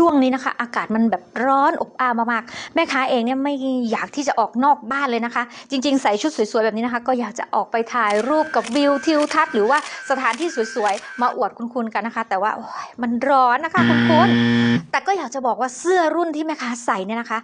ช่วงนี้นะคะ อากาศมันแบบร้อนอบอ้าวมากๆแม่ค้าเองเนี่ยไม่อยากที่จะออกนอกบ้านเลยนะคะ จริง ๆ ใส่ชุดสวยๆแบบนี้นะคะ ก็อยากจะออกไปถ่ายรูปกับวิวทิวทัศน์หรือว่าสถานที่สวยๆมาอวดคุณๆกันนะคะ แต่ว่ามันร้อนนะคะคุณคุณแต่ก็อยากจะบอกว่าเสื้อรุ่นที่แม่ค้าใส่เนี่ยนะคะ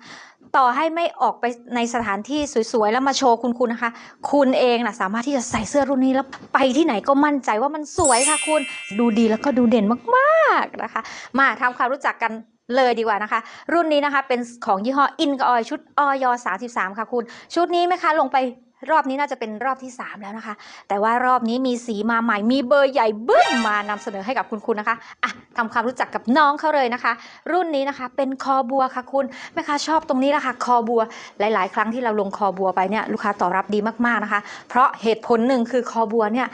ต่อให้ไม่ออกไปในสถานที่สวยๆแล้วมาโชว์คุณคุณนะคะ คุณเองนะสามารถที่จะใส่เสื้อรุ่นนี้แล้วไปที่ไหนก็มั่นใจว่ามันสวยค่ะคุณดูดีแล้วก็ดูเด่นมากๆนะคะ มาทำความรู้จักกัน เลยดีกว่านะคะ รุ่นนี้นะคะเป็นของยี่ห้ออินกออยชุดออย33 ค่ะคุณ ชุดนี้ไหมคะลงไป รอบนี้น่าจะเป็นรอบที่ 3 แล้วนะคะ แต่ว่ารอบนี้มีสีมาใหม่ มีเบอร์ใหญ่บึ้มมานำเสนอให้กับคุณคุณนะคะอะทำความรู้จักกับน้องเขาเลยนะคะ รุ่นนี้นะคะเป็นคอบัวค่ะคุณแม่ค้าชอบตรงนี้ละค่ะคอบัว หลาย ๆ ครั้งที่เราลงคอบัวไปเนี่ยลูกค้าตอบรับดีมากๆนะคะ เพราะเหตุผลหนึ่งคือคอบัวเนี่ย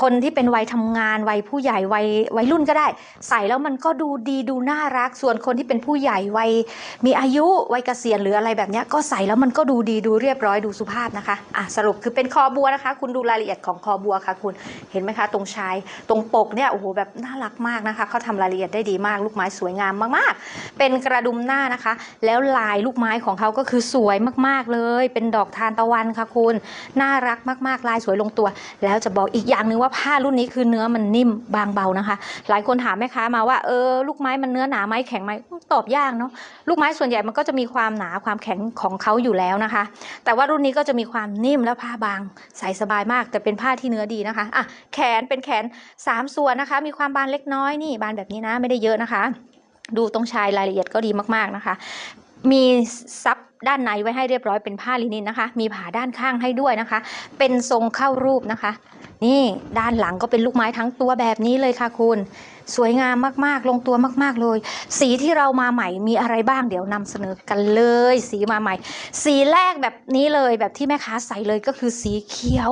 คนที่เป็นวัยทำงานวัยผู้ใหญ่วัยวัยรุ่นก็ได้ ใส่แล้วมันก็ดูดีดูน่ารัก ส่วนคนที่เป็นผู้ใหญ่วัยมีอายุวัยเกษียณหรืออะไรแบบเนี้ยก็ใส่แล้วมันก็ดูดีดูเรียบร้อยดูสุภาพนะคะอะสรุปคือเป็นคอบัวนะคะ คุณดูรายละเอียดของคอบัวค่ะ คุณเห็นไหมคะ ตรงชายตรงปกเนี่ยโอ้โหแบบน่ารักมากนะคะเขาทำรายละเอียดได้ดีมากลูกไม้สวยงามมากๆ เป็นกระดุมหน้านะคะ แล้วลายลูกไม้ของเขาก็คือสวยมากๆเลย เป็นดอกทานตะวันค่ะคุณน่ารักมากๆลายสวยลงตัว แล้วจะบอกอีกอย่างหนึ่งว่าผ้ารุ่นนี้คือเนื้อมันนิ่มบางเบานะคะ หลายคนถามแม่ค้ามาว่าเออลูกไม้มันเนื้อหนาไหมแข็งไหมตอบยากเนาะลูกไม้ส่วนใหญ่มันก็จะมีความหนาความแข็งของเขาอยู่แล้วนะคะ แต่ว่ารุ่นนี้ก็จะมีความนิ่มและผ้าบางใส่สบายมากแต่เป็นผ้าที่เนื้อดีนะคะอะแขนเป็นแขนสามส่วนนะคะ มีความบานเล็กน้อยนี่บานแบบนี้นะไม่ได้เยอะนะคะ ดูตรงชายรายละเอียดก็ดีมากๆนะคะ มีซับด้านในไว้ให้เรียบร้อยเป็นผ้าลินินนะคะ มีผ่าด้านข้างให้ด้วยนะคะ เป็นทรงเข้ารูปนะคะ นี่ด้านหลังก็เป็นลูกไม้ทั้งตัวแบบนี้เลยค่ะคุณ สวยงามมากๆ ลงตัวมาก ๆเลย สีที่เรามาใหม่มีอะไรบ้างเดี๋ยวนำเสนอกันเลย สีมาใหม่ สีแรกแบบนี้เลยแบบที่แม่ค้าใส่เลยก็คือสีเขียว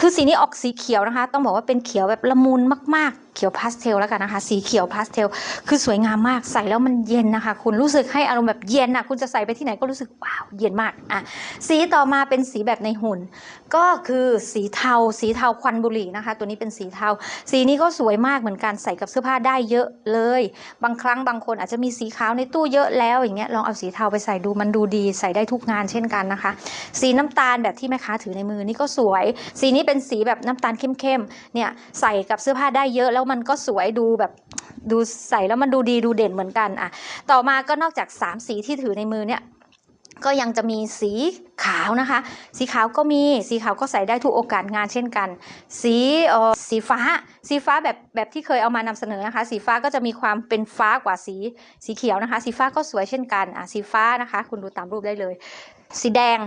คือสีนี้ออกสีเขียวนะคะ ต้องบอกว่าเป็นเขียวแบบละมุนมาก ๆ เขียวพาสเทลแล้วกันนะคะ สีเขียวพาสเทลคือสวยงามมากใส่แล้วมันเย็นนะคะ คุณรู้สึกให้อารมณ์แบบเย็นอะคุณจะใส่ไปที่ไหนก็รู้สึกว้าวเย็นมากอะสีต่อมาเป็นสีแบบในหุ่น ก็คือสีเทา สีเทาควันบุหรี่นะคะ ตัวนี้เป็นสีเทา สีนี้ก็สวยมากเหมือนกันใส่กับเสื้อผ้าได้เยอะเลย บางครั้งบางคนอาจจะมีสีขาวในตู้เยอะแล้วอย่างเงี้ยลองเอาสีเทาไปใส่ดูมันดูดีใส่ได้ทุกงานเช่นกันนะคะ สีน้ำตาลแบบที่แม่ค้าถือในมือนี่ก็สวย สีนี้เป็นสีแบบน้ำตาลเข้มๆเนี่ยใส่กับเสื้อผ้าได้เยอะแล้วมันก็สวยดูแบบดูใส่แล้วมันดูดีดูเด่นเหมือนกันอะต่อมาก็นอกจาก 3 สีที่ถือในมือเนี่ย ก็ยังจะมีสีขาวนะคะ สีขาวก็มีสีขาวก็ใส่ได้ทุกโอกาสงานเช่นกัน สีออสีฟ้า สีฟ้าแบบแบบที่เคยเอามานำเสนอนะคะ สีฟ้าก็จะมีความเป็นฟ้ากว่าสีสีเขียวนะคะ สีฟ้าก็สวยเช่นกันอะสีฟ้านะคะ คุณดูตามรูปได้เลย สีแดง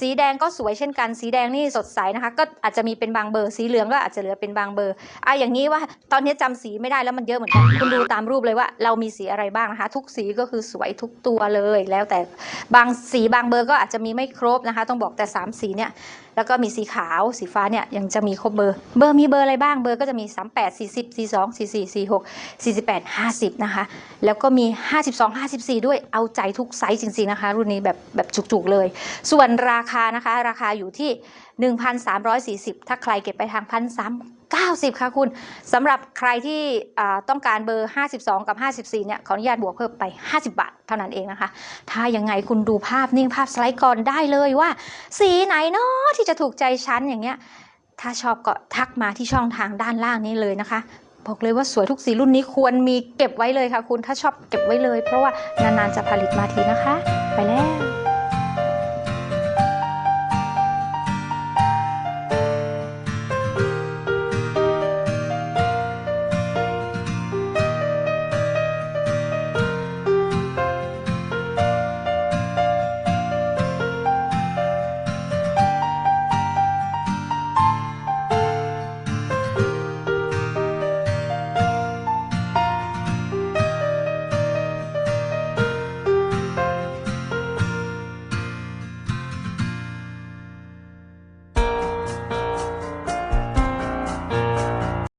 สีแดงก็สวยเช่นกัน สีแดงนี่สดใสนะคะ ก็อาจจะมีเป็นบางเบอร์ สีเหลืองก็อาจจะเหลือเป็นบางเบอร์อะอย่างนี้ว่าตอนนี้จำสีไม่ได้แล้วมันเยอะเหมือนกัน คุณดูตามรูปเลยว่าเรามีสีอะไรบ้างนะคะ ทุกสีก็คือสวยทุกตัวเลย แล้วแต่บางสีบางเบอร์ก็อาจจะมีไม่ครบนะคะ ต้องบอกแต่สามสีเนี่ย แล้วก็มีสีขาวสีฟ้าเนี่ยยังจะมีครบเบอร์ เบอร์มีเบอร์อะไรบ้าง เบอร์ก็จะมี 38 40 42 44 46 48 50 นะคะ แล้วก็มี 52 54 ด้วย เอาใจทุกไซส์จริงๆนะคะ รุ่นนี้แบบแบบจุกๆเลย ส่วนราคานะคะ ราคาอยู่ที่ 1,340 ถ้าใครเก็บไปทาง1,390 ค่ะคุณสำหรับใครที่ต้องการเบอร์ 52 กับ 54 เนี่ยขออนุญาตบวกเพิ่มไป 50 บาท เท่านั้นเองนะคะ ถ้ายังไงคุณดูภาพนิ่งภาพสไลด์ก่อนได้เลยว่า สีไหนเนาะที่จะถูกใจฉันอย่างเงี้ยถ้าชอบก็ทักมาที่ช่องทางด้านล่างนี้เลยนะคะบอกเลยว่าสวยทุกสีรุ่นนี้ควรมีเก็บไว้เลยค่ะคุณถ้าชอบเก็บไว้เลย เพราะว่านานๆจะผลิตมาทีนะคะ ไปแล้ว